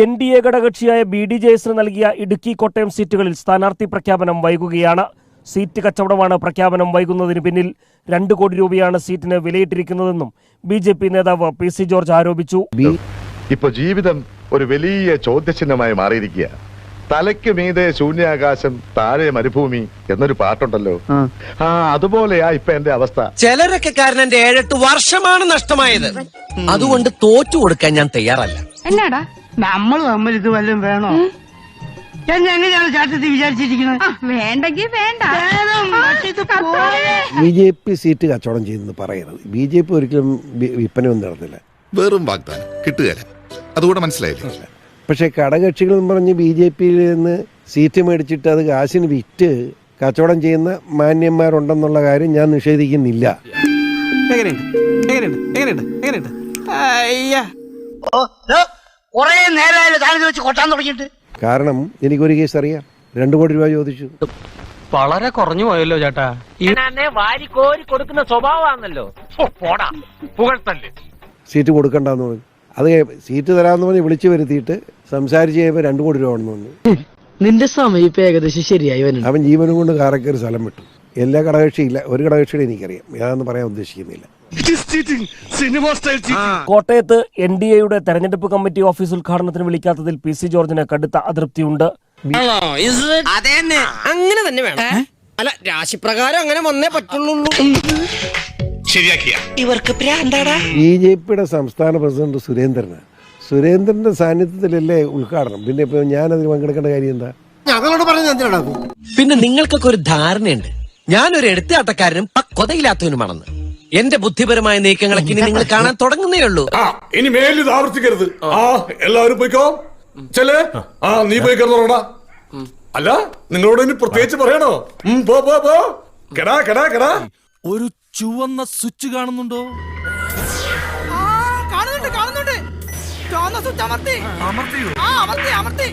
N D A ഘടകകക്ഷിയായ B D J എസിന് നൽകിയ ഇടുക്കി കോട്ടയം സീറ്റുകളിൽ സ്ഥാനാർത്ഥി പ്രഖ്യാപനം വൈകുകയാണ്. സീറ്റ് കച്ചവടമാണ് പ്രഖ്യാപനം വൈകുന്നതിന് പിന്നിൽ. രണ്ട് കോടി രൂപയാണ് സീറ്റിന് വിലയിട്ടിരിക്കുന്നതെന്നും ബി ജെ പി നേതാവ് പി സി ജോർജ് ആരോപിച്ചു. ഇപ്പൊ ജീവിതം ഒരു വലിയ ചോദ്യചിഹ്നമായി മാറിയിരിക്കുക. തലയ്ക്ക് മീതെ ശൂന്യാകാശം താഴെ മരുഭൂമി എന്നൊരു പാട്ടുണ്ടല്ലോ. ആ. അതുപോലെയാ ഇപ്പൊ എന്റെ അവസ്ഥ. ചിലരൊക്കെ കാരണം എന്റെ ഏഴെട്ട് വർഷമാണ് നഷ്ടമായത്. അതുകൊണ്ട് തോറ്റു കൊടുക്കാൻ ഞാൻ തയ്യാറല്ല. എന്നാടാ? നമ്മൾ തമ്മിൽ ഇത് വല്ലതും വേണോ? ഞാൻ എങ്ങനെയാണ് ചാട്ടത്തിൽ വിചാരിച്ചിരിക്കുന്നത് ആ, വേണ്ട. ബി ജെ പി സീറ്റ് കച്ചവടം ചെയ്തെന്ന് പറയരുത്. ബി ജെ പി ഒരിക്കലും വിൽപ്പനയൊന്നും നടന്നില്ല വെറും വാഗ്ദാനം. കിട്ടുകയില്ല അതുകൂടെ മനസ്സിലായില്ല? പക്ഷെ കടകക്ഷികൾ എന്ന് പറഞ്ഞ് ബി ജെ പിയിൽ നിന്ന് സീറ്റ് മേടിച്ചിട്ട് അത് കാശിന് വിറ്റ് കച്ചവടം ചെയ്യുന്ന മാന്യന്മാരുണ്ടെന്നുള്ള കാര്യം ഞാൻ നിഷേധിക്കുന്നില്ല. എങ്ങനെയുണ്ട്? എങ്ങനെയുണ്ട്? എങ്ങനെയുണ്ട്? എങ്ങനെയുണ്ട്? അയ്യാ. കൊറേ നേരമായാലും താനിത് വെച്ച് കൊട്ടാൻ തുടങ്ങിയിട്ട്. കാരണം എനിക്കൊരു കേസ് അറിയാം. രണ്ടു കോടി രൂപ ചോദിച്ചു. വളരെ കുറഞ്ഞു പോയല്ലോ ചേട്ടാ. വാരി കോരി കൊടുക്കുന്ന സ്വഭാവമാണല്ലോ. പോടാ. പുകഴ്ത്തല്ലേ സീറ്റ് കൊടുക്കണ്ടെന്ന് പറഞ്ഞു. അത് സീറ്റ് തരാമെന്ന് പറഞ്ഞ് വിളിച്ചു വരുത്തിയിട്ട് സംസാരിച്ച് കഴിയുമ്പോൾ രണ്ടു കോടി രൂപ ആണെന്ന് പറഞ്ഞു. നിന്റെ സമയം ഇപ്പൊ ഏകദേശം ശരിയായി വരുന്നു അവൻ ജീവനും കൊണ്ട് കാറൊക്കെ ഒരു സ്ഥലം വിട്ടു. എല്ലാ ഘടകകക്ഷിയില്ല ഒരു ഘടകകക്ഷിയുടെ എനിക്കറിയാം. ഞാനൊന്നും പറയാൻ ഉദ്ദേശിക്കുന്നില്ല. കോട്ടയത്ത് എൻ ഡി എയുടെ തെരഞ്ഞെടുപ്പ് കമ്മിറ്റി ഓഫീസ് ഉദ്ഘാടനത്തിന് വിളിക്കാത്തതിൽ പി സി ജോർജിന് കടുത്ത അതൃപ്തിയുണ്ട്. അങ്ങനെ തന്നെ വേണം. അല്ല രാശിപ്രകാരം അങ്ങനെ വന്നേ പറ്റുള്ളൂ ഇവർക്ക് പ്രാന്താടാ. ബി ജെ പിയുടെ സംസ്ഥാന പ്രസിഡന്റ് സുരേന്ദ്രൻ സുരേന്ദ്രന്റെ സാന്നിധ്യത്തിലല്ലേ ഉദ്ഘാടനം? പിന്നെ ഇപ്പൊ ഞാൻ അതിന് പങ്കെടുക്കേണ്ട കാര്യം എന്താ? പിന്നെ നിങ്ങൾക്കൊക്കെ ഒരു ധാരണയുണ്ട്. ഞാനൊരു എടുത്താട്ടക്കാരനും പക്വതയില്ലാത്തവനുമാണെന്ന് എന്റെ ബുദ്ധിപരമായ നീക്കങ്ങളൊക്കെ ഇനി നിങ്ങൾ കാണാൻ തുടങ്ങുന്നേ ഉള്ളൂ. ആ ഇനി മേലിത് ആവർത്തിക്കരുത്. ആ എല്ലാവരും പോയിക്കോ. ചെല്ലേ? ആ നീ പോയി കിടന്നോടാ അല്ല നിങ്ങളോട് ഇനി പ്രത്യേകിച്ച് പറയണോ? ഉം, പോ പോ പോ. കെടാ കെടാ കെടാ. ഒരു ചുവന്ന സ്വിച്ച് കാണുന്നുണ്ടോ? കാണുന്നുണ്ട് കാണുന്നുണ്ട്. ചുവന്ന സ്വിച്ച് അമർത്തി. അമർത്തി ആ അമർത്തി അമർത്തി.